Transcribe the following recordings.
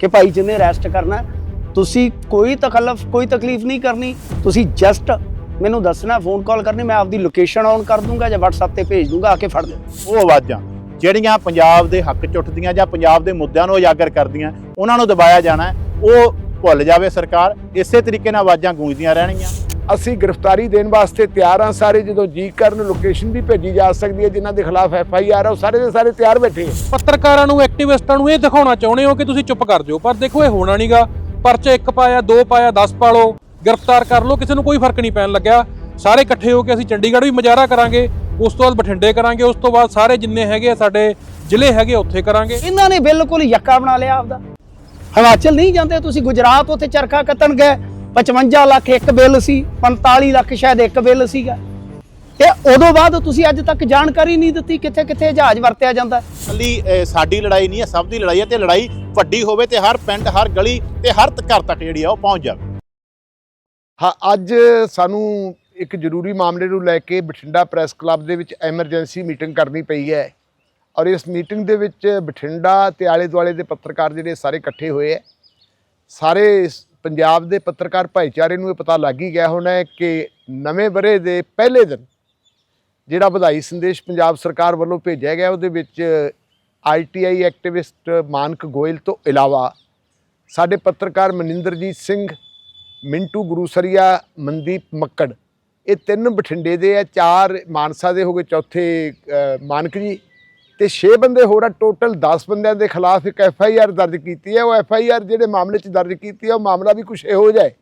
ਕਿ ਭਾਈ ਜਿੰਨੇ ਰੈਸਟ ਕਰਨਾ, ਤੁਸੀਂ ਕੋਈ ਤਕਲਫ, ਕੋਈ ਤਕਲੀਫ ਨਹੀਂ ਕਰਨੀ। ਤੁਸੀਂ ਜਸਟ ਮੈਨੂੰ ਦੱਸਣਾ ਫੋਨ ਕਾਲ ਕਰਨੀ, ਮੈਂ ਆਪਦੀ ਲੋਕੇਸ਼ਨ ਔਨ ਕਰ ਦੂੰਗਾ ਜਾਂ WhatsApp ਤੇ ਭੇਜ ਦੂੰਗਾ, ਆ ਕੇ ਫੜ ਲਿਓ। ਉਹ ਆਵਾਜ਼ਾਂ, ਜਿਹੜੀਆਂ ਪੰਜਾਬ ਦੇ ਹੱਕ 'ਚ ਉੱਠਦੀਆਂ ਜਾਂ ਪੰਜਾਬ ਦੇ ਮੁੱਦਿਆਂ ਨੂੰ ਉਜਾਗਰ ਕਰਦੀਆਂ, ਉਹਨਾਂ ਨੂੰ ਦਬਾਇਆ ਜਾਣਾ ਉਹ ਭੁੱਲ ਜਾਵੇ ਸਰਕਾਰ, ਇਸੇ ਤਰੀਕੇ ਨਾਲ ਆਵਾਜ਼ਾਂ ਗੂੰਜਦੀਆਂ ਰਹਿਣਗੀਆਂ। ਅਸੀਂ ਗ੍ਰਿਫਤਾਰੀ ਦੇਣ ਵਾਸਤੇ ਤਿਆਰ ਹਾਂ ਸਾਰੇ ਜਦੋਂ ਜੀ ਕਰਨ ਲੋਕੇਸ਼ਨ ਵੀ ਭੇਜੀ ਜਾ ਸਕਦੀ ਹੈ ਜਿਨ੍ਹਾਂ ਦੇ ਖਿਲਾਫ ਐਫ ਆਈ ਆਰ ਹੈ ਉਹ ਸਾਰੇ ਦੇ ਸਾਰੇ ਤਿਆਰ ਬੈਠੇ ਹੈ। ਪੱਤਰਕਾਰਾਂ ਨੂੰ ਐਕਟਿਵਿਸਟਾਂ ਨੂੰ ਇਹ ਦਿਖਾਉਣਾ ਚਾਹੁੰਦੇ ਹੋ ਕਿ ਤੁਸੀਂ ਚੁੱਪ ਕਰ ਜਾਓ ਪਰ ਦੇਖੋ ਇਹ ਹੋਣਾ ਨਹੀਂਗਾ ਪਰਚਾ ਇੱਕ ਪਾਇਆ ਦੋ ਪਾਇਆ 10 ਪਾ ਲਓ। ਗ੍ਰਿਫਤਾਰ ਕਰ ਲਓ ਕਿਸੇ ਨੂੰ ਕੋਈ ਫ਼ਰਕ ਨਹੀਂ ਪੈਣ ਲੱਗਿਆ। ਸਾਰੇ ਇਕੱਠੇ ਹੋ ਕੇ ਅਸੀਂ ਚੰਡੀਗੜ੍ਹ ਵੀ ਮੁਜ਼ਾਹਰਾ ਕਰਾਂਗੇ ਉਸ ਤੋਂ ਬਾਅਦ ਬਠਿੰਡੇ ਕਰਾਂਗੇ ਉਸ ਤੋਂ ਬਾਅਦ ਸਾਰੇ ਜਿੰਨੇ ਹੈਗੇ ਆ ਸਾਡੇ ਜ਼ਿਲ੍ਹੇ ਹੈਗੇ ਆ ਉੱਥੇ ਕਰਾਂਗੇ। ਇਹਨਾਂ ਨੇ ਬਿਲਕੁਲ ਯੱਕਾ ਬਣਾ ਲਿਆ ਆਪਦਾ। ਹਿਮਾਚਲ ਨਹੀਂ ਜਾਂਦੇ ਤੁਸੀਂ ਗੁਜਰਾਤ ਉੱਥੇ ਚਰਖਾ ਕੱਤਣ ਗਏ। 55 ਲੱਖ ਇੱਕ ਬਿੱਲ ਸੀ 45 ਲੱਖ ਸ਼ਾਇਦ ਇੱਕ ਬਿੱਲ ਸੀਗਾ। ਤੇ ਉਦੋਂ ਬਾਅਦ ਤੁਸੀਂ ਅੱਜ ਤੱਕ ਜਾਣਕਾਰੀ ਨਹੀਂ ਦਿੱਤੀ ਕਿੱਥੇ ਕਿੱਥੇ ਜਹਾਜ਼ ਵਰਤਿਆ ਜਾਂਦਾ। ਕੱਲੀ ਸਾਡੀ ਲੜਾਈ ਨਹੀਂ ਹੈ ਸਭ ਦੀ ਲੜਾਈ ਹੈ ਤੇ ਲੜਾਈ ਵੱਡੀ ਹੋਵੇ ਤੇ ਹਰ ਪਿੰਡ ਹਰ ਗਲੀ ਤੇ ਹਰ ਘਰ ਤੱਕ ਜਿਹੜੀ ਆ ਉਹ ਪਹੁੰਚ ਜਾਵੇ। ਹਾਂ ਅੱਜ ਸਾਨੂੰ ਇੱਕ ਜ਼ਰੂਰੀ ਮਾਮਲੇ ਨੂੰ ਲੈ ਕੇ ਬਠਿੰਡਾ ਪ੍ਰੈਸ ਕਲੱਬ ਦੇ ਵਿੱਚ ਐਮਰਜੈਂਸੀ ਮੀਟਿੰਗ ਕਰਨੀ ਪਈ ਹੈ। ਔਰ ਇਸ ਮੀਟਿੰਗ ਦੇ ਵਿੱਚ ਬਠਿੰਡਾ ਤੇ ਆਲੇ ਦੁਆਲੇ ਦੇ ਪੱਤਰਕਾਰ ਜਿਹੜੇ ਸਾਰੇ ਇਕੱਠੇ ਹੋਏ ਹੈ। ਸਾਰੇ ਪੰਜਾਬ ਦੇ ਪੱਤਰਕਾਰ ਭਾਈਚਾਰੇ ਨੂੰ ਇਹ ਪਤਾ ਲੱਗ ਹੀ ਗਿਆ ਹੋਣਾ ਕਿ ਨਵੇਂ ਬਰੇ ਦੇ ਪਹਿਲੇ ਦਿਨ ਜਿਹੜਾ ਵਧਾਈ ਸੰਦੇਸ਼ ਪੰਜਾਬ ਸਰਕਾਰ ਵੱਲੋਂ ਭੇਜਿਆ ਗਿਆ, ਉਹਦੇ ਵਿੱਚ ਆਈਟੀਆਈ ਐਕਟਿਵਿਸਟ ਮਾਨਕ ਗੋਇਲ ਤੋਂ ਇਲਾਵਾ ਸਾਡੇ ਪੱਤਰਕਾਰ ਮਨਿੰਦਰਜੀਤ ਸਿੰਘ, ਮਿੰਟੂ ਗੁਰੂਸਰੀਆ, ਮਨਦੀਪ ਮੱਕੜ, ਇਹ ਤਿੰਨ ਬਠਿੰਡੇ ਦੇ ਆ, ਚਾਰ ਮਾਨਸਾ ਦੇ ਹੋ ਗਏ, ਚੌਥੇ ਮਾਨਕ ਜੀ। ਤੇ 6 ਬੰਦੇ ਹੋਰ ਆ ਟੋਟਲ 10 ਬੰਦਿਆਂ ਦੇ ਖਿਲਾਫ ਇੱਕ ਐਫ ਆਈ ਆਰ ਦਰਜ ਕੀਤੀ ਹੈ। ਉਹ ਐਫ ਆਈ ਆਰ ਜਿਹੜੇ ਮਾਮਲੇ 'ਚ ਦਰਜ ਕੀਤੀ ਹੈ ਉਹ ਮਾਮਲਾ ਵੀ ਕੁਝ ਇਹੋ ਜਿਹਾ ਹੈ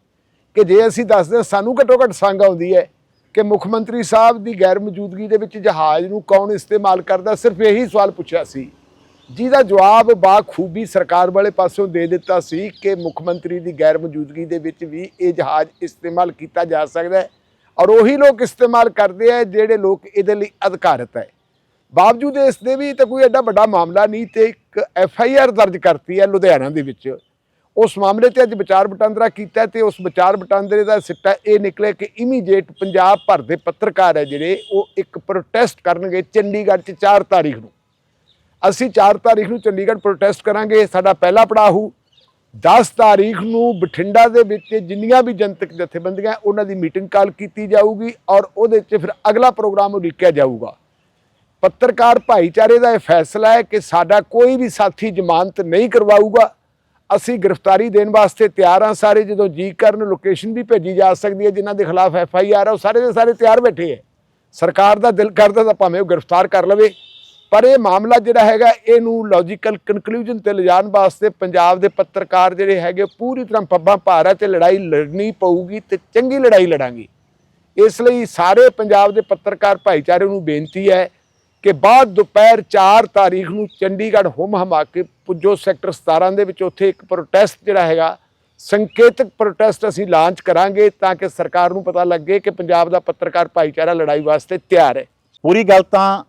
ਕਿ ਜੇ ਅਸੀਂ ਦੱਸਦੇ ਹਾਂ, ਸਾਨੂੰ ਘੱਟੋ ਘੱਟ ਸੰਗ ਆਉਂਦੀ ਹੈ ਕਿ ਮੁੱਖ ਮੰਤਰੀ ਸਾਹਿਬ ਦੀ ਗੈਰ ਮੌਜੂਦਗੀ ਦੇ ਵਿੱਚ ਜਹਾਜ਼ ਨੂੰ ਕੌਣ ਇਸਤੇਮਾਲ ਕਰਦਾ ਸਿਰਫ ਇਹੀ ਸਵਾਲ ਪੁੱਛਿਆ ਸੀ। ਜਿਹਦਾ ਜਵਾਬ ਬਾਖੂਬੀ ਸਰਕਾਰ ਵਾਲੇ ਪਾਸੋਂ ਦੇ ਦਿੱਤਾ ਸੀ ਕਿ ਮੁੱਖ ਮੰਤਰੀ ਦੀ ਗੈਰ ਮੌਜੂਦਗੀ ਦੇ ਵਿੱਚ ਵੀ ਇਹ ਜਹਾਜ਼ ਇਸਤੇਮਾਲ ਕੀਤਾ ਜਾ ਸਕਦਾ ਹੈ ਔਰ ਉਹੀ ਲੋਕ ਇਸਤੇਮਾਲ ਕਰਦੇ ਆ ਜਿਹੜੇ ਲੋਕ ਇਹਦੇ ਲਈ ਅਧਿਕਾਰਤ ਹੈ। ਬਾਵਜੂਦ ਇਸ ਦੇ ਵੀ ਤਾਂ ਕੋਈ ਐਡਾ ਵੱਡਾ ਮਾਮਲਾ ਨਹੀਂ ਤੇ ਇੱਕ ਐਫ ਆਈ ਆਰ ਦਰਜ ਕਰਤੀ ਹੈ ਲੁਧਿਆਣਾ ਦੇ ਵਿੱਚ। ਉਸ ਮਾਮਲੇ ਤੇ ਅੱਜ ਵਿਚਾਰ ਵਟਾਂਦਰਾ ਕੀਤਾ ਤੇ ਉਸ ਵਿਚਾਰ ਵਟਾਂਦਰੇ ਦਾ ਸਿੱਟਾ ਇਹ ਨਿਕਲਿਆ ਕਿ ਇਮੀਡੀਏਟ ਪੰਜਾਬ ਭਰ ਦੇ ਪੱਤਰਕਾਰ ਹੈ ਜਿਹੜੇ ਉਹ ਇੱਕ ਪ੍ਰੋਟੈਸਟ ਕਰਨਗੇ ਚੰਡੀਗੜ੍ਹ 'ਚ 4 ਤਾਰੀਖ ਨੂੰ। ਅਸੀਂ 4 ਤਾਰੀਖ ਨੂੰ ਚੰਡੀਗੜ੍ਹ ਪ੍ਰੋਟੈਸਟ ਕਰਾਂਗੇ, ਸਾਡਾ ਪਹਿਲਾ ਪੜਾਅ ਹੋਊ। 10 ਤਾਰੀਖ ਨੂੰ ਬਠਿੰਡਾ ਦੇ ਵਿੱਚ ਜਿੰਨੀਆਂ ਵੀ ਜਨਤਕ ਜਥੇਬੰਦੀਆਂ, ਉਹਨਾਂ ਦੀ ਮੀਟਿੰਗ ਕਾਲ ਕੀਤੀ ਜਾਊਗੀ ਔਰ ਉਹਦੇ 'ਚ ਫਿਰ ਅਗਲਾ ਪ੍ਰੋਗਰਾਮ ਉਲੀਕਿਆ ਜਾਊਗਾ। ਪੱਤਰਕਾਰ ਭਾਈਚਾਰੇ ਦਾ ਇਹ ਫੈਸਲਾ ਹੈ ਕਿ ਸਾਡਾ ਕੋਈ ਵੀ ਸਾਥੀ ਜ਼ਮਾਨਤ ਨਹੀਂ ਕਰਵਾਊਗਾ। ਅਸੀਂ ਗ੍ਰਿਫਤਾਰੀ ਦੇਣ ਵਾਸਤੇ ਤਿਆਰ ਹਾਂ ਸਾਰੇ, ਜਦੋਂ ਜੀ ਕਰਨ ਲੋਕੇਸ਼ਨ ਵੀ ਭੇਜੀ ਜਾ ਸਕਦੀ ਹੈ, ਜਿਨ੍ਹਾਂ ਦੇ ਖਿਲਾਫ ਐਫ ਆਈ ਆਰ ਹੈ ਉਹ ਸਾਰੇ ਦੇ ਸਾਰੇ ਤਿਆਰ ਬੈਠੇ ਹੈ। ਸਰਕਾਰ ਦਾ ਦਿਲ ਕਰਦਾ ਤਾਂ ਭਾਵੇਂ ਉਹ ਗ੍ਰਿਫਤਾਰ ਕਰ ਲਵੇ। ਪਰ ਇਹ ਮਾਮਲਾ ਜਿਹੜਾ ਹੈਗਾ, ਇਹਨੂੰ ਲੌਜੀਕਲ ਕਨਕਲੂਜਨ ਤੇ ਲਿਜਾਣ ਵਾਸਤੇ ਪੰਜਾਬ ਦੇ ਪੱਤਰਕਾਰ ਜਿਹੜੇ ਹੈਗੇ ਪੂਰੀ ਤਰ੍ਹਾਂ ਪੱਬਾਂ ਭਾਰ ਹੈ ਤੇ ਲੜਾਈ ਲੜਨੀ ਪਊਗੀ ਤੇ ਚੰਗੀ ਲੜਾਈ ਲੜਾਂਗੇ। ਇਸ ਲਈ ਸਾਰੇ ਪੰਜਾਬ ਦੇ ਪੱਤਰਕਾਰ ਭਾਈਚਾਰੇ ਨੂੰ ਬੇਨਤੀ ਹੈ ਕਿ ਬਾਅਦ ਦੁਪਹਿਰ 4 ਤਾਰੀਖ ਨੂੰ ਚੰਡੀਗੜ੍ਹ ਹੁਮ ਹਮਾ ਕੇ ਪੁੱਜੋ ਸੈਕਟਰ 17 ਦੇ ਵਿੱਚ ਉੱਥੇ ਇੱਕ ਪ੍ਰੋਟੈਸਟ ਜਿਹੜਾ ਹੈਗਾ, ਸੰਕੇਤਕ ਪ੍ਰੋਟੈਸਟ ਅਸੀਂ ਲਾਂਚ ਕਰਾਂਗੇ ਤਾਂ ਕਿ ਸਰਕਾਰ ਨੂੰ ਪਤਾ ਲੱਗੇ ਕਿ ਪੰਜਾਬ ਦਾ ਪੱਤਰਕਾਰ ਭਾਈਚਾਰਾ ਲੜਾਈ ਵਾਸਤੇ ਤਿਆਰ ਹੈ। ਪੂਰੀ ਗੱਲ ਤਾਂ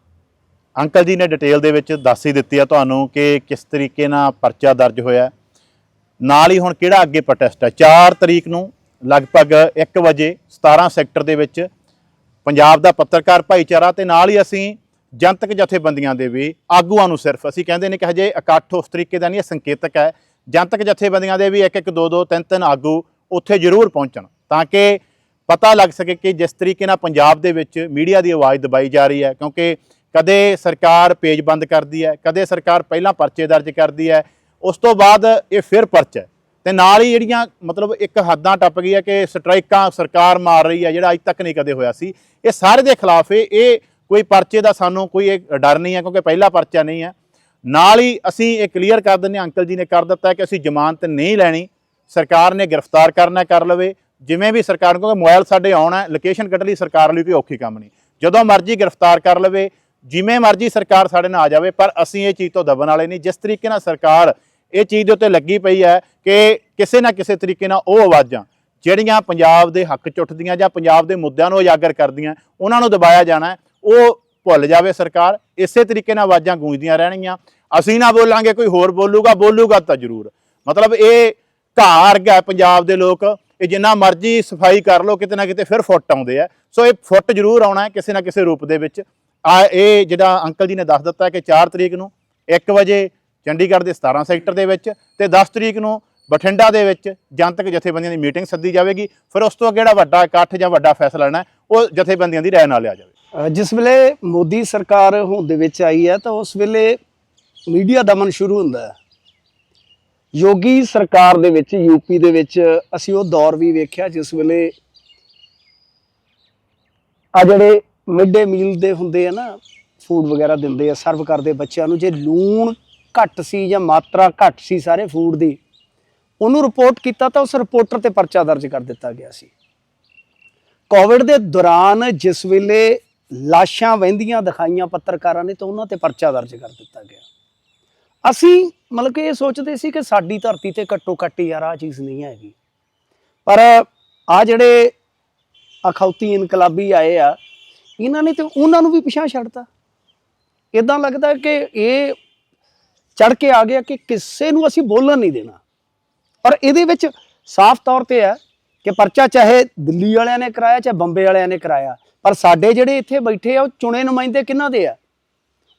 ਅੰਕਲ ਜੀ ਨੇ ਡਿਟੇਲ ਦੇ ਵਿੱਚ ਦੱਸ ਹੀ ਦਿੱਤੀ ਆ ਤੁਹਾਨੂੰ ਕਿ ਕਿਸ ਤਰੀਕੇ ਨਾਲ ਪਰਚਾ ਦਰਜ ਹੋਇਆ ਨਾਲ ਹੀ ਹੁਣ ਕਿਹੜਾ ਅੱਗੇ ਪ੍ਰੋਟੈਸਟ ਹੈ? 4 ਤਰੀਕ ਨੂੰ ਲਗਭਗ 1 ਵਜੇ 17 ਸੈਕਟਰ ਦੇ ਵਿੱਚ ਪੰਜਾਬ ਦਾ ਪੱਤਰਕਾਰ ਭਾਈਚਾਰਾ ਤੇ ਨਾਲ ਹੀ ਅਸੀਂ ਜਨਤਕ ਜਥੇਬੰਦੀਆਂ ਦੇ ਵੀ ਆਗੂਆਂ ਨੂੰ ਸਿਰਫ। ਅਸੀਂ ਕਹਿੰਦੇ ਨੇ ਕਿ ਹਜੇ ਇਕੱਠ ਉਸ ਤਰੀਕੇ ਦਾ ਨਹੀਂ, ਇਹ ਸੰਕੇਤਕ ਹੈ। ਜਨਤਕ ਜਥੇਬੰਦੀਆਂ ਦੇ ਵੀ ਇੱਕ ਇੱਕ, ਦੋ ਦੋ, ਤਿੰਨ ਤਿੰਨ ਆਗੂ ਉੱਥੇ ਜ਼ਰੂਰ ਪਹੁੰਚਣ ਤਾਂ ਕਿ ਪਤਾ ਲੱਗ ਸਕੇ ਕਿ ਜਿਸ ਤਰੀਕੇ ਨਾਲ ਪੰਜਾਬ ਦੇ ਵਿੱਚ ਮੀਡੀਆ ਦੀ ਆਵਾਜ਼ ਦਬਾਈ ਜਾ ਰਹੀ ਹੈ, ਕਿਉਂਕਿ ਕਦੇ ਸਰਕਾਰ ਪੇਜ ਬੰਦ ਕਰਦੀ ਹੈ, ਕਦੇ ਸਰਕਾਰ ਪਹਿਲਾਂ ਪਰਚੇ ਦਰਜ ਕਰਦੀ ਹੈ, ਉਸ ਤੋਂ ਬਾਅਦ ਇਹ ਫਿਰ ਪਰਚਾ ਹੈ। ਤੇ ਨਾਲ ਹੀ ਜਿਹੜੀਆਂ ਮਤਲਬ ਇੱਕ ਹੱਦਾਂ ਟੱਪ ਗਈ ਹੈ ਕਿ ਸਟ੍ਰਾਈਕਾਂ ਸਰਕਾਰ ਮਾਰ ਰਹੀ ਹੈ, ਜਿਹੜਾ ਅੱਜ ਤੱਕ ਨਹੀਂ ਕਦੇ ਹੋਇਆ ਸੀ, ਇਹ ਸਾਰੇ ਦੇ ਖਿਲਾਫ ਇਹ ਕੋਈ ਪਰਚੇ ਦਾ ਸਾਨੂੰ ਕੋਈ ਇਹ ਡਰ ਨਹੀਂ ਹੈ ਕਿਉਂਕਿ ਪਹਿਲਾ ਪਰਚਾ ਨਹੀਂ ਹੈ। ਨਾਲ ਹੀ ਅਸੀਂ ਇਹ ਕਲੀਅਰ ਕਰ ਦਿੰਦੇ ਹਾਂ, ਅੰਕਲ ਜੀ ਨੇ ਕਰ ਦਿੱਤਾ ਕਿ ਅਸੀਂ ਜ਼ਮਾਨਤ ਨਹੀਂ ਲੈਣੀ। ਸਰਕਾਰ ਨੇ ਗ੍ਰਿਫਤਾਰ ਕਰਨਾ ਕਰ ਲਵੇ। ਜਿਵੇਂ ਵੀ ਸਰਕਾਰ ਨੂੰ, ਕਿਉਂਕਿ ਮੋਬਾਈਲ ਸਾਡੇ ਆਉਣਾ ਹੈ ਲੋਕੇਸ਼ਨ ਕੱਢਣ ਲਈ ਸਰਕਾਰ ਲਈ ਕੋਈ ਔਖੀ ਕੰਮ ਨਹੀਂ। ਜਦੋਂ ਮਰਜ਼ੀ ਗ੍ਰਿਫਤਾਰ ਕਰ ਲਵੇ, ਜਿਵੇਂ ਮਰਜ਼ੀ ਸਰਕਾਰ ਸਾਡੇ ਨਾਲ ਆ ਜਾਵੇ, ਪਰ ਅਸੀਂ ਇਹ ਚੀਜ਼ ਤੋਂ ਦਬਣ ਵਾਲੇ ਨਹੀਂ। ਜਿਸ ਤਰੀਕੇ ਨਾਲ ਸਰਕਾਰ ਇਹ ਚੀਜ਼ ਦੇ ਉੱਤੇ ਲੱਗੀ ਪਈ ਹੈ ਕਿ ਕਿਸੇ ਨਾ ਕਿਸੇ ਤਰੀਕੇ ਨਾਲ ਉਹ ਆਵਾਜ਼ਾਂ, ਜਿਹੜੀਆਂ ਪੰਜਾਬ ਦੇ ਹੱਕ 'ਚ ਉੱਠਦੀਆਂ ਜਾਂ ਪੰਜਾਬ ਦੇ ਮੁੱਦਿਆਂ ਨੂੰ ਉਜਾਗਰ ਕਰਦੀਆਂ, ਉਹਨਾਂ ਨੂੰ ਦਬਾਇਆ ਜਾਣਾ ਉਹ ਭੁੱਲ ਜਾਵੇ ਸਰਕਾਰ, ਇਸੇ ਤਰੀਕੇ ਨਾਲ ਆਵਾਜ਼ਾਂ ਗੂੰਜਦੀਆਂ ਰਹਿਣਗੀਆਂ। ਅਸੀਂ ਨਾ ਬੋਲਾਂਗੇ, ਕੋਈ ਹੋਰ ਬੋਲੂਗਾ ਬੋਲੂਗਾ ਤਾਂ ਜ਼ਰੂਰ। ਮਤਲਬ ਇਹ ਘਾਰ ਗਿਆ ਪੰਜਾਬ ਦੇ ਲੋਕ। ਇਹ ਜਿੰਨਾ ਮਰਜ਼ੀ ਸਫ਼ਾਈ ਕਰ ਲੋ ਕਿਤੇ ਨਾ ਕਿਤੇ ਫਿਰ ਫੁੱਟ ਆਉਂਦੇ ਆ। ਸੋ ਇਹ ਫੁੱਟ ਜ਼ਰੂਰ ਆਉਣਾ ਹੈ ਕਿਸੇ ਨਾ ਕਿਸੇ ਰੂਪ ਦੇ ਵਿੱਚ। ਆ ਇਹ ਜਿਹੜਾ ਅੰਕਲ ਜੀ ਨੇ ਦੱਸ ਦਿੱਤਾ ਕਿ 4 ਤਰੀਕ ਨੂੰ 1 ਵਜੇ ਚੰਡੀਗੜ੍ਹ ਦੇ 17 ਸੈਕਟਰ ਦੇ ਵਿੱਚ ਤੇ 10 ਤਰੀਕ ਨੂੰ ਬਠਿੰਡਾ ਦੇ ਵਿੱਚ ਜਨਤਕ ਜਥੇਬੰਦੀਆਂ ਦੀ ਮੀਟਿੰਗ ਸੱਦੀ ਜਾਵੇਗੀ। ਫਿਰ ਉਸ ਤੋਂ ਅੱਗੇ ਜਿਹੜਾ ਵੱਡਾ ਇਕੱਠ ਜਾਂ ਵੱਡਾ ਫੈਸਲਾ ਲੈਣਾ ਉਹ ਜਥੇਬੰਦੀਆਂ ਦੀ ਰਾਏ ਨਾਲ ਲਿਆ ਜਾਵੇ। ਜਿਸ ਵੇਲੇ ਮੋਦੀ ਸਰਕਾਰ ਹੋਂਦ ਦੇ ਵਿੱਚ ਆਈ ਹੈ ਤਾਂ ਉਸ ਵੇਲੇ ਮੀਡੀਆ ਦਮਨ ਸ਼ੁਰੂ ਹੁੰਦਾ ਹੈ। ਯੋਗੀ ਸਰਕਾਰ ਦੇ ਵਿੱਚ ਯੂਪੀ ਦੇ ਵਿੱਚ ਅਸੀਂ ਉਹ ਦੌਰ ਵੀ ਵੇਖਿਆ ਜਿਸ ਵੇਲੇ ਆ ਜਿਹੜੇ ਮਿਡ ਡੇ ਮੀਲ ਦੇ ਹੁੰਦੇ ਆ ਨਾ, ਫੂਡ ਵਗੈਰਾ ਦਿੰਦੇ ਆ, ਸਰਵ ਕਰਦੇ ਬੱਚਿਆਂ ਨੂੰ, ਜੇ ਲੂਣ ਘੱਟ ਸੀ ਜਾਂ ਮਾਤਰਾ ਘੱਟ ਸੀ ਸਾਰੇ ਫੂਡ ਦੀ, ਉਹਨੂੰ ਰਿਪੋਰਟ ਕੀਤਾ ਤਾਂ ਉਸ ਰਿਪੋਰਟਰ ਤੇ ਪਰਚਾ ਦਰਜ ਕਰ ਦਿੱਤਾ ਗਿਆ ਸੀ। ਕੋਵਿਡ ਦੇ ਦੌਰਾਨ ਜਿਸ ਵੇਲੇ ਲਾਸ਼ਾਂ ਵਹਿੰਦੀਆਂ ਦਿਖਾਈਆਂ ਪੱਤਰਕਾਰਾਂ ਨੇ ਤਾਂ ਉਹਨਾਂ ਤੇ ਪਰਚਾ ਦਰਜ ਕਰ ਦਿੱਤਾ ਗਿਆ। ਅਸੀਂ ਮਤਲਬ ਕਿ ਇਹ ਸੋਚਦੇ ਸੀ ਕਿ ਸਾਡੀ ਧਰਤੀ ਤੇ ਘੱਟੋ ਘੱਟ ਯਾਰ ਆ ਚੀਜ਼ ਨਹੀਂ ਹੈਗੀ। ਪਰ ਆ ਜਿਹੜੇ ਅਖੌਤੀ ਇਨਕਲਾਬੀ ਆਏ ਆ, ਇਹਨਾਂ ਨੇ ਤੇ ਉਹਨਾਂ ਨੂੰ ਵੀ ਪਿਛਾਂ ਛੱਡਤਾ। ਇਦਾਂ ਲੱਗਦਾ ਕਿ ਇਹ ਚੜ ਕੇ ਆ ਗਿਆ ਕਿ ਕਿਸੇ ਨੂੰ ਅਸੀਂ ਬੋਲਣ ਨਹੀਂ ਦੇਣਾ। ਔਰ ਇਹਦੇ ਵਿੱਚ ਸਾਫ਼ ਤੌਰ ਤੇ ਹੈ ਕਿ ਪਰਚਾ ਚਾਹੇ ਦਿੱਲੀ ਵਾਲਿਆਂ ਨੇ ਕਰਾਇਆ, ਚਾਹੇ ਬੰਬੇ ਵਾਲਿਆਂ ਨੇ ਕਰਾਇਆ ਪਰ ਸਾਡੇ ਜਿਹੜੇ ਇੱਥੇ ਬੈਠੇ ਆ, ਉਹ ਚੁਣੇ ਨੁਮਾਇੰਦੇ ਕਿਹਨਾਂ ਦੇ ਆ?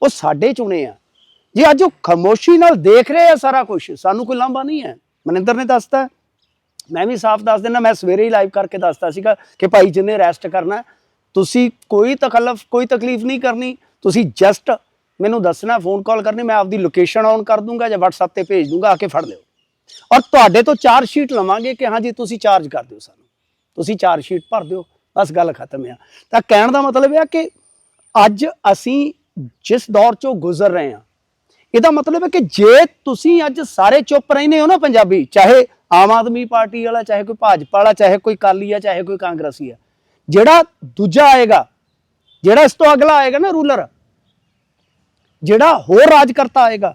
ਉਹ ਸਾਡੇ ਚੁਣੇ ਆ। ਜੇ ਅੱਜ ਉਹ ਖਾਮੋਸ਼ੀ ਨਾਲ ਦੇਖ ਰਹੇ ਆ ਸਾਰਾ ਕੁਝ ਸਾਨੂੰ ਕੋਈ ਲਾਂਭਾ ਨਹੀਂ ਹੈ। ਮਨਿੰਦਰ ਨੇ ਦੱਸਤਾ। ਮੈਂ ਵੀ ਸਾਫ਼ ਦੱਸ ਦਿੰਦਾ, ਮੈਂ ਸਵੇਰੇ ਹੀ ਲਾਈਵ ਕਰਕੇ ਦੱਸਤਾ ਸੀਗਾ ਕਿ ਭਾਈ ਜਿੰਨੇ ਰੈਸਟ ਕਰਨਾ, ਤੁਸੀਂ ਕੋਈ ਤਕਲਫ, ਕੋਈ ਤਕਲੀਫ ਨਹੀਂ ਕਰਨੀ। ਤੁਸੀਂ ਜਸਟ ਮੈਨੂੰ ਦੱਸਣਾ ਫੋਨ ਕਾਲ ਕਰਨੀ, ਮੈਂ ਆਪਦੀ ਲੋਕੇਸ਼ਨ ਔਨ ਕਰ ਦੂੰਗਾ ਜਾਂ WhatsApp ਤੇ ਭੇਜ ਦੂੰਗਾ, ਆ ਕੇ ਫੜ ਲਿਓ। ਔਰ ਤੁਹਾਡੇ ਤੋਂ ਚਾਰਜ ਸ਼ੀਟ ਲਵਾਂਗੇ ਕਿ ਹਾਂ ਜੀ ਤੁਸੀਂ ਚਾਰਜ ਕਰ ਦਿਓ ਸਾਨੂੰ। ਤੁਸੀਂ ਚਾਰਜ ਸ਼ੀਟ ਭਰ ਦਿਓ। ਬਸ ਗੱਲ ਖਤਮ ਆ। ਤਾਂ ਕਹਿਣ ਦਾ ਮਤਲਬ ਇਹ ਆ ਕਿ ਅੱਜ ਅਸੀਂ ਜਿਸ ਦੌਰ ਚੋਂ ਗੁਜ਼ਰ ਰਹੇ ਹਾਂ, ਇਹਦਾ ਮਤਲਬ ਹੈ ਕਿ ਜੇ ਤੁਸੀਂ ਅੱਜ ਸਾਰੇ ਚੁੱਪ ਰਹਿੰਦੇ ਹੋ ਨਾ ਪੰਜਾਬੀ, ਚਾਹੇ ਆਮ ਆਦਮੀ ਪਾਰਟੀ ਵਾਲਾ, ਚਾਹੇ ਕੋਈ ਭਾਜਪਾ ਵਾਲਾ, ਚਾਹੇ ਕੋਈ ਕਾਲੀ ਆ, ਚਾਹੇ ਕੋਈ ਕਾਂਗਰਸੀ ਆ, ਜਿਹੜਾ ਦੂਜਾ ਆਏਗਾ, ਜਿਹੜਾ ਇਸ ਤੋਂ ਅਗਲਾ ਆਏਗਾ ਨਾ ਰੂਲਰ, ਜਿਹੜਾ ਹੋਰ ਰਾਜਕਰਤਾ ਆਏਗਾ,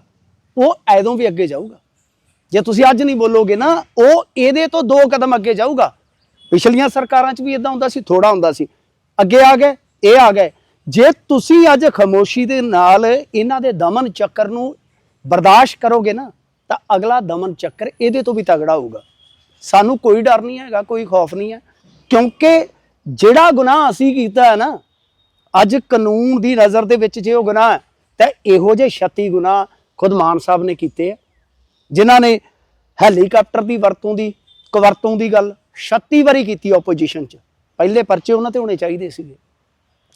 ਉਹ ਐਦੋਂ ਵੀ ਅੱਗੇ ਜਾਊਗਾ। ਜੇ ਤੁਸੀਂ ਅੱਜ ਨਹੀਂ ਬੋਲੋਗੇ ਨਾ, ਉਹ ਇਹਦੇ ਤੋਂ ਦੋ ਕਦਮ ਅੱਗੇ ਜਾਊਗਾ। ਪਿਛਲੀਆਂ ਸਰਕਾਰਾਂ 'ਚ ਵੀ ਇਦਾਂ ਹੁੰਦਾ ਸੀ ਥੋੜਾ ਹੁੰਦਾ ਸੀ। ਅੱਗੇ ਆ ਗਏ, ਇਹ ਆ ਗਏ। ਜੇ ਤੁਸੀਂ ਅੱਜ ਖਾਮੋਸ਼ੀ ਦੇ ਨਾਲ ਇਹਨਾਂ ਦੇ ਦਮਨ ਚੱਕਰ ਨੂੰ ਬਰਦਾਸ਼ਤ ਕਰੋਗੇ ਨਾ, ਤਾਂ ਅਗਲਾ ਦਮਨ ਚੱਕਰ ਇਹਦੇ ਤੋਂ ਵੀ ਤਗੜਾ ਹੋਊਗਾ। ਸਾਨੂੰ ਕੋਈ ਡਰ ਨਹੀਂ ਹੈਗਾ, ਕੋਈ ਖੌਫ ਨਹੀਂ ਹੈ। ਕਿਉਂਕਿ ਜਿਹੜਾ ਗੁਨਾਹ ਅਸੀਂ ਕੀਤਾ ਹੈ ਨਾ, ਅੱਜ ਕਾਨੂੰਨ ਦੀ ਨਜ਼ਰ ਦੇ ਵਿੱਚ ਜੇ ਉਹ ਗੁਨਾਹ ਹੈ, ਤਾਂ ਇਹੋ ਜਿਹੇ 36 ਗੁਨਾਹ ਖੁਦ ਮਾਨ ਸਾਹਿਬ ਨੇ ਕੀਤੇ ਆ। ਜਿਨ੍ਹਾਂ ਨੇ ਹੈਲੀਕਾਪਟਰ ਦੀ ਵਰਤੋਂ ਦੀ ਕਵਰਤੋਂ ਦੀ ਗੱਲ 36 ਵਾਰੀ ਕੀਤੀ ਆਪੋਜੀਸ਼ਨ 'ਚ। ਪਹਿਲੇ ਪਰਚੇ ਉਹਨਾਂ ਤੇ ਹੋਣੇ ਚਾਹੀਦੇ ਸੀਗੇ।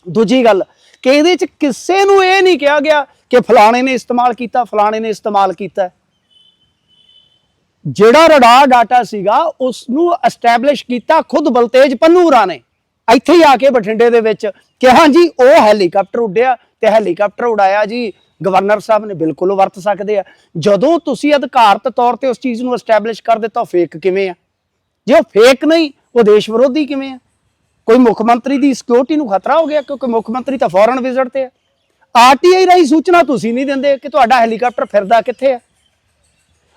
ਦੂਜੀ ਗੱਲ, ਕਿ ਇਹਦੇ 'ਚ ਕਿਸੇ ਨੂੰ ਇਹ ਨਹੀਂ ਕਿਹਾ ਗਿਆ ਕਿ ਫਲਾਣੇ ਨੇ ਇਸਤੇਮਾਲ ਕੀਤਾ, ਫਲਾਣੇ ਨੇ ਇਸਤੇਮਾਲ ਕੀਤਾ। ਜਿਹੜਾ ਰਡਾ ਡਾਟਾ ਸੀਗਾ ਉਸ ਨੂੰ ਐਸਟੈਬਲਿਸ਼ ਕੀਤਾ ਖੁਦ ਬਲਤੇਜ ਪੰਨੂਰਾ ਨੇ। ਇੱਥੇ ਹੀ ਆ ਕੇ ਬਠਿੰਡੇ ਦੇ ਵਿੱਚ ਕਿ ਹਾਂ ਜੀ, ਉਹ ਹੈਲੀਕਾਪਟਰ ਉੱਡਿਆ ਤੇ ਹੈਲੀਕਾਪਟਰ ਉਡਾਇਆ ਜੀ। ਗਵਰਨਰ ਸਾਹਿਬ ਨੇ ਬਿਲਕੁਲ ਵਰਤ ਸਕਦੇ ਆ। ਜਦੋਂ ਤੁਸੀਂ ਅਧਿਕਾਰਤ ਤੌਰ ਤੇ ਉਸ ਚੀਜ਼ ਨੂੰ ਐਸਟੈਬਲਿਸ਼ ਕਰ ਦਿੱਤਾ ਫੇਕ ਕਿਵੇਂ ਆ? ਜੇ ਉਹ ਫੇਕ ਨਹੀਂ, ਉਹ ਦੇਸ਼ ਵਿਰੋਧੀ ਕਿਵੇਂ ਆ? ਕੋਈ ਮੁੱਖ ਮੰਤਰੀ ਦੀ ਸਿਕਿਉਰਿਟੀ ਨੂੰ ਖਤਰਾ ਹੋ ਗਿਆ ਕਿਉਂਕਿ ਮੁੱਖ ਮੰਤਰੀ ਤਾਂ ਫੌਰਨ ਵਿਜ਼ਿਟ ਤੇ ਆ। ਆਰਟੀਆਈ ਰਾਹੀਂ ਸੂਚਨਾ ਤੁਸੀਂ ਨਹੀਂ ਦਿੰਦੇ ਕਿ ਤੁਹਾਡਾ ਹੈਲੀਕਾਪਟਰ ਫਿਰਦਾ ਕਿੱਥੇ ਆ?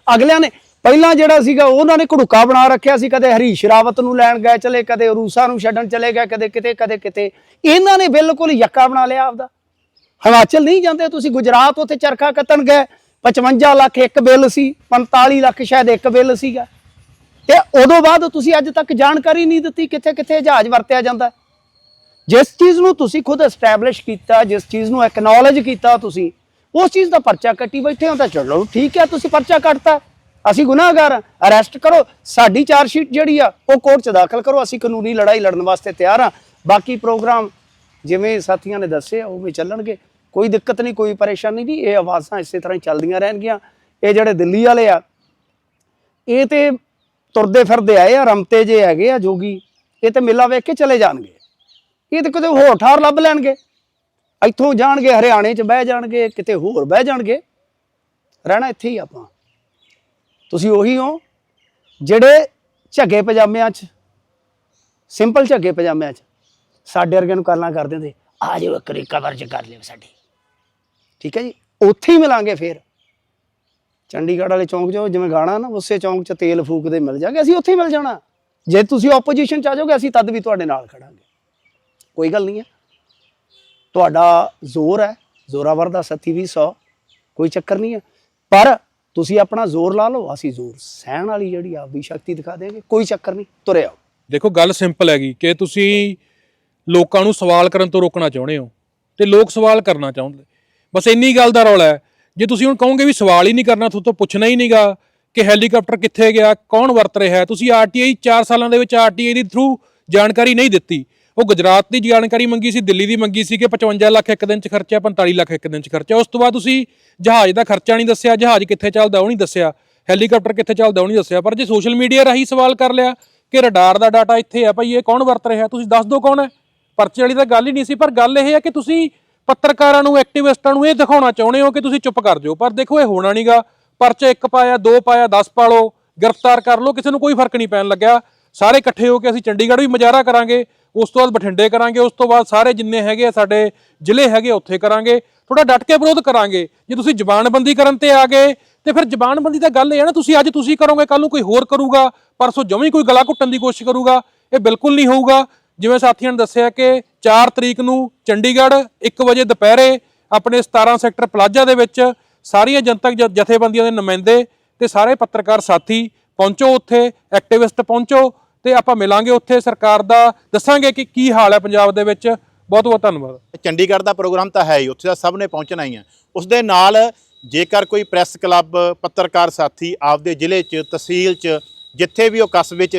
ਅਗਲਿਆਂ ਨੇ ਪਹਿਲਾਂ ਜਿਹੜਾ ਸੀਗਾ, ਉਹਨਾਂ ਨੇ ਘੜੁਕਾ ਬਣਾ ਰੱਖਿਆ ਸੀ, ਕਦੇ ਹਰੀਸ਼ ਰਾਵਤ ਨੂੰ ਲੈਣ ਗਏ ਚਲੇ, ਕਦੇ ਰੂਸਾ ਨੂੰ ਛੱਡਣ ਚਲੇ ਗਏ, ਕਦੇ ਕਿਤੇ ਕਦੇ ਕਿਤੇ। ਇਹਨਾਂ ਨੇ ਬਿਲਕੁਲ ਯੱਕਾ ਬਣਾ ਲਿਆ ਆਪਦਾ। ਹਿਮਾਚਲ ਨਹੀਂ ਜਾਂਦੇ, ਤੁਸੀਂ ਗੁਜਰਾਤ ਉੱਥੇ ਚਰਖਾ ਕੱਤਣ ਗਏ 55 ਲੱਖ ਇੱਕ ਬਿੱਲ ਸੀ 45 ਲੱਖ ਸ਼ਾਇਦ ਇੱਕ ਬਿੱਲ ਸੀਗਾ। ਤੇ ਉਦੋਂ ਬਾਅਦ ਤੁਸੀਂ ਅੱਜ ਤੱਕ ਜਾਣਕਾਰੀ ਨਹੀਂ ਦਿੱਤੀ ਕਿੱਥੇ ਕਿੱਥੇ ਜਹਾਜ਼ ਵਰਤਿਆ ਜਾਂਦਾ। ਜਿਸ ਚੀਜ਼ ਨੂੰ ਤੁਸੀਂ ਖੁਦ ਐਸਟੈਬਲਿਸ਼ ਕੀਤਾ, ਜਿਸ ਚੀਜ਼ ਨੂੰ ਐਕਨੋਲਜ ਕੀਤਾ ਤੁਸੀਂ, ਉਸ ਚੀਜ਼ ਦਾ ਪਰਚਾ ਕੱਟੀ ਬੈਠੇ ਹੋ ਤਾਂ ਚਲੋ ਠੀਕ ਹੈ, ਤੁਸੀਂ ਪਰਚਾ ਕੱਟਤਾ। ਅਸੀਂ ਗੁਨਾਹਗਾਰ ਅਰੈਸਟ ਕਰੋ। ਸਾਡੀ ਚਾਰਜ ਸ਼ੀਟ ਜਿਹੜੀ ਆ, ਉਹ ਕੋਰਟ 'ਚ ਦਾਖਲ ਕਰੋ। ਅਸੀਂ ਕਾਨੂੰਨੀ ਲੜਾਈ ਲੜਨ ਵਾਸਤੇ ਤਿਆਰ ਆ ਬਾਕੀ ਪ੍ਰੋਗਰਾਮ ਜਿਵੇਂ ਸਾਥੀਆਂ ਨੇ ਦੱਸਿਆ ਉਵੇਂ ਚੱਲਣਗੇ। ਕੋਈ ਦਿੱਕਤ ਨਹੀਂ, ਕੋਈ ਪਰੇਸ਼ਾਨੀ ਨਹੀਂ। ਇਹ ਆਵਾਜ਼ਾਂ ਇਸੇ ਤਰ੍ਹਾਂ ਹੀ ਚੱਲਦੀਆਂ ਰਹਿਣਗੀਆਂ। ਇਹ ਜਿਹੜੇ ਦਿੱਲੀ ਵਾਲੇ ਆ, ਇਹ ਤੇ ਤੁਰਦੇ ਫਿਰਦੇ ਆਏ ਆ, ਰਮਤੇ ਜੇ ਹੈਗੇ ਆ, ਜੋਗੀ। ਇਹ ਤੇ ਮੇਲਾ ਵੇਖ ਕੇ ਚਲੇ ਜਾਣਗੇ। ਇਹ ਤੇ ਕਿਤੇ ਹੋਰ ਠਾਰ ਲੱਭ ਲੈਣਗੇ। ਇੱਥੋਂ ਜਾਣਗੇ, ਹਰਿਆਣੇ 'ਚ ਬਹਿ ਜਾਣਗੇ, ਕਿਤੇ ਹੋਰ ਬਹਿ ਜਾਣਗੇ। ਰਹਿਣਾ ਇੱਥੇ ਹੀ ਆਪਾਂ। ਤੁਸੀਂ ਉਹੀ ਹੋ, ਜਿਹੜੇ ਝੱਗੇ ਪਜਾਮਿਆਂ 'ਚ, ਸਿੰਪਲ ਝੱਗੇ ਪਜਾਮਿਆਂ 'ਚ, ਸਾਡੇ ਵਰਗਿਆਂ ਨੂੰ ਗੱਲਾਂ ਕਰ ਦਿੰਦੇ ਆ ਜਾਓ ਇੱਕ ਵਾਰੀ ਕਵਰ 'ਚ ਕਰ ਲਿਓ ਸਾਡੀ। ਠੀਕ ਹੈ ਜੀ? ਉੱਥੇ ਹੀ ਮਿਲਾਂਗੇ ਫੇਰ। ਚੰਡੀਗੜ੍ਹ ਵਾਲੇ ਚੌਂਕ 'ਚ ਜਿਵੇਂ ਗਾਣਾ ਨਾ, ਉਸੇ ਚੌਂਕ 'ਚ ਤੇਲ ਫੂਕਦੇ ਮਿਲ ਜਾਗੇ ਅਸੀਂ ਉੱਥੇ ਹੀ ਮਿਲ ਜਾਣਾ। ਜੇ ਤੁਸੀਂ ਆਪੋਜੀਸ਼ਨ 'ਚ ਆ ਜਾਓਗੇ, ਅਸੀਂ ਤਦ ਵੀ ਤੁਹਾਡੇ ਨਾਲ ਖੜਾਂਗੇ। ਕੋਈ ਗੱਲ ਨਹੀਂ ਹੈ। ਤੁਹਾਡਾ ਜ਼ੋਰ ਹੈ ਜ਼ੋਰਾਵਰ ਦਾ ਸੱਤੀ ਵੀ 100 ਕੋਈ ਚੱਕਰ ਨਹੀਂ ਹੈ। ਪਰ ਤੁਸੀਂ ਆਪਣਾ ਜ਼ੋਰ ਲਾ ਲਓ, ਅਸੀਂ ਜ਼ੋਰ ਸਹਿਣ ਵਾਲੀ ਜਿਹੜੀ ਆਪਦੀ ਸ਼ਕਤੀ ਦਿਖਾ ਦੇਵਾਂਗੇ ਕੋਈ ਚੱਕਰ ਨਹੀਂ, ਤੁਰੇ ਆਓ। ਦੇਖੋ, ਗੱਲ ਸਿੰਪਲ ਹੈਗੀ, ਕਿ ਤੁਸੀਂ ਲੋਕਾਂ ਨੂੰ ਸਵਾਲ ਕਰਨ ਤੋਂ ਰੋਕਣਾ ਚਾਹੁੰਦੇ ਹੋ ਤੇ ਲੋਕ ਸਵਾਲ ਕਰਨਾ ਚਾਹੁੰਦੇ ਬਸ ਇੰਨੀ ਗੱਲ ਦਾ ਰੌਲਾ ਹੈ ਜੇ ਤੁਸੀਂ ਹੁਣ ਕਹੋਗੇ ਵੀ ਸਵਾਲ ਹੀ ਨਹੀਂ ਕਰਨਾ, ਤੁਹਾਨੂੰ ਪੁੱਛਣਾ ਹੀ ਨਹੀਂਗਾ ਕਿ ਹੈਲੀਕਾਪਟਰ ਕਿੱਥੇ ਗਿਆ, ਕੌਣ ਵਰਤ ਰਿਹਾ ਹੈ? ਤੁਸੀਂ ਆਰਟੀਆਈ 4 ਸਾਲਾਂ ਦੇ ਵਿੱਚ ਆਰਟੀਆਈ ਦੀ ਥਰੂ ਜਾਣਕਾਰੀ ਨਹੀਂ ਦਿੱਤੀ। ਉਹ ਗੁਜਰਾਤ ਦੀ ਜਾਣਕਾਰੀ ਮੰਗੀ ਸੀ, ਦਿੱਲੀ ਦੀ ਮੰਗੀ ਸੀ ਕਿ 55 ਲੱਖ ਇੱਕ ਦਿਨ 'ਚ ਖਰਚਿਆ 45 ਲੱਖ ਇੱਕ ਦਿਨ 'ਚ ਖਰਚਿਆ। ਉਸ ਤੋਂ ਬਾਅਦ ਤੁਸੀਂ ਜਹਾਜ਼ ਦਾ ਖਰਚਾ ਨਹੀਂ ਦੱਸਿਆ, ਜਹਾਜ਼ ਕਿੱਥੇ ਚੱਲਦਾ ਉਹ ਨਹੀਂ ਦੱਸਿਆ, ਹੈਲੀਕਾਪਟਰ ਕਿੱਥੇ ਚੱਲਦਾ ਉਹ ਨਹੀਂ ਦੱਸਿਆ। ਪਰ ਜੇ ਸੋਸ਼ਲ ਮੀਡੀਆ ਰਾਹੀਂ ਸਵਾਲ ਕਰ ਲਿਆ ਕਿ ਰਡਾਰ ਦਾ ਡਾਟਾ ਇੱਥੇ ਆ ਭਾਈ, ਇਹ ਕੌਣ ਵਰਤ ਰਿਹਾ ਤੁਸੀਂ ਦੱਸ ਦਿਓ ਕੌਣ ਹੈ? ਪਰਚੇ ਵਾਲੀ ਤਾਂ ਗੱਲ ਹੀ ਨਹੀਂ ਸੀ, ਪਰ ਗੱਲ ਇਹ ਹੈ ਕਿ ਤੁਸੀਂ ਪੱਤਰਕਾਰਾਂ ਨੂੰ, ਐਕਟਿਵਿਸਟਾਂ ਨੂੰ ਇਹ ਦਿਖਾਉਣਾ ਚਾਹੁੰਦੇ ਹੋ ਕਿ ਤੁਸੀਂ ਚੁੱਪ ਕਰ ਜਾਓ। ਪਰ ਦੇਖੋ, ਇਹ ਹੋਣਾ ਨਹੀਂਗਾ ਪਰਚਾ ਇੱਕ ਪਾਇਆ, ਦੋ ਪਾਇਆ 10 ਪਾ ਲਓ, ਗ੍ਰਿਫਤਾਰ ਕਰ ਲਓ, ਕਿਸੇ ਨੂੰ ਕੋਈ ਫ਼ਰਕ ਨਹੀਂ ਪੈਣ ਲੱਗਿਆ। ਸਾਰੇ ਇਕੱਠੇ ਹੋ ਕੇ ਅਸੀਂ ਚੰਡੀਗੜ੍ਹ ਵੀ ਮੁਜ਼ਾਹਰਾ ਕਰਾਂਗੇ, ਉਸ ਤੋਂ ਬਾਅਦ ਬਠਿੰਡੇ ਕਰਾਂਗੇ, ਉਸ ਤੋਂ ਬਾਅਦ ਸਾਰੇ ਜਿੰਨੇ ਹੈਗੇ ਆ ਸਾਡੇ ਜ਼ਿਲ੍ਹੇ ਹੈਗੇ ਉੱਥੇ ਕਰਾਂਗੇ। ਥੋੜਾ ਡਟ ਕੇ ਵਿਰੋਧ ਕਰਾਂਗੇ। ਜੇ ਤੁਸੀਂ ਜ਼ਬਾਨਬੰਦੀ ਕਰਨ ਤੇ ਆ ਗਏ, ਤੇ ਫਿਰ ਜ਼ਬਾਨਬੰਦੀ ਦਾ ਗੱਲ ਇਹ ਹੈ ਨਾ, ਤੁਸੀਂ ਅੱਜ ਤੁਸੀਂ ਕਰੋਗੇ ਕੱਲ ਨੂੰ ਕੋਈ ਹੋਰ ਕਰੂਗਾ, ਪਰਸੋਂ ਜਮੀ ਕੋਈ ਗਲਾ ਘੁੱਟਣ ਦੀ ਕੋਸ਼ਿਸ਼ ਕਰੂਗਾ, ਇਹ ਬਿਲਕੁਲ ਨਹੀਂ ਹੋਊਗਾ। ਜਿਵੇਂ ਸਾਥੀਆਂ ਨੇ ਦੱਸਿਆ ਕਿ 4 ਤਰੀਕ ਨੂੰ ਚੰਡੀਗੜ੍ਹ 1 ਵਜੇ ਦੁਪਹਿਰੇ ਆਪਣੇ 17 ਸੈਕਟਰ ਪਲਾਜ਼ਾ ਦੇ ਵਿੱਚ ਸਾਰੀਆਂ ਜਨਤਕ ਜ- ਜਥੇਬੰਦੀਆਂ ਦੇ ਨੁਮਾਇੰਦੇ ਤੇ ਸਾਰੇ ਪੱਤਰਕਾਰ ਸਾਥੀ ਪਹੁੰਚੋ ਉੱਥੇ, ਐਕਟਿਵਿਸਟ ਪਹੁੰਚੋ ਤੇ ਆਪਾਂ ਮਿਲਾਂਗੇ ਉੱਥੇ। ਸਰਕਾਰ ਦਾ ਦੱਸਾਂਗੇ ਕਿ ਕੀ ਹਾਲ ਹੈ ਪੰਜਾਬ ਦੇ ਵਿੱਚ। ਬਹੁਤ ਬਹੁਤ ਧੰਨਵਾਦ। ਚੰਡੀਗੜ੍ਹ ਦਾ ਪ੍ਰੋਗਰਾਮ ਤਾਂ ਹੈ ਹੀ, ਉੱਥੇ ਤਾਂ ਸਭ ਨੇ ਪਹੁੰਚਣਾ ਹੀ ਹੈ। ਉਸ ਦੇ ਨਾਲ ਜੇਕਰ ਕੋਈ ਪ੍ਰੈਸ ਕਲੱਬ, ਪੱਤਰਕਾਰ ਸਾਥੀ ਆਪਦੇ ਜ਼ਿਲ੍ਹੇ 'ਚ, ਤਹਿਸੀਲ 'ਚ, ਜਿੱਥੇ ਵੀ ਉਹ ਕਸਬੇ 'ਚ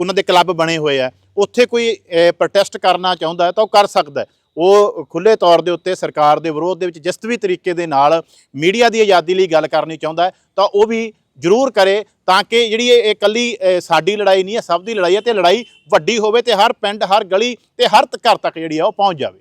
ਉਹਨਾਂ ਦੇ ਕਲੱਬ ਬਣੇ ਹੋਏ ਆ ਉੱਥੇ ਕੋਈ ਪ੍ਰੋਟੈਸਟ ਕਰਨਾ ਚਾਹੁੰਦਾ ਹੈ ਤਾਂ ਉਹ ਕਰ ਸਕਦਾ ਹੈ। ਉਹ ਖੁੱਲੇ ਤੌਰ ਦੇ ਉੱਤੇ ਸਰਕਾਰ ਦੇ ਵਿਰੋਧ ਦੇ ਵਿੱਚ ਜਿਸ ਵੀ ਤਰੀਕੇ ਦੇ ਨਾਲ ਮੀਡੀਆ ਦੀ ਆਜ਼ਾਦੀ ਲਈ ਗੱਲ ਕਰਨੀ ਚਾਹੁੰਦਾ ਹੈ, ਤਾਂ ਉਹ ਵੀ ਜ਼ਰੂਰ ਕਰੇ ਤਾਂ ਕਿ ਜਿਹੜੀ ਇਹ ਇਕੱਲੀ ਸਾਡੀ ਲੜਾਈ ਨਹੀਂ ਹੈ, ਸਭ ਦੀ ਲੜਾਈ ਹੈ ਤੇ ਲੜਾਈ ਵੱਡੀ ਹੋਵੇ ਤੇ ਹਰ ਪਿੰਡ, ਹਰ ਗਲੀ ਤੇ ਹਰ ਘਰ ਤੱਕ ਜਿਹੜੀ ਆ ਉਹ ਪਹੁੰਚ ਜਾਵੇ।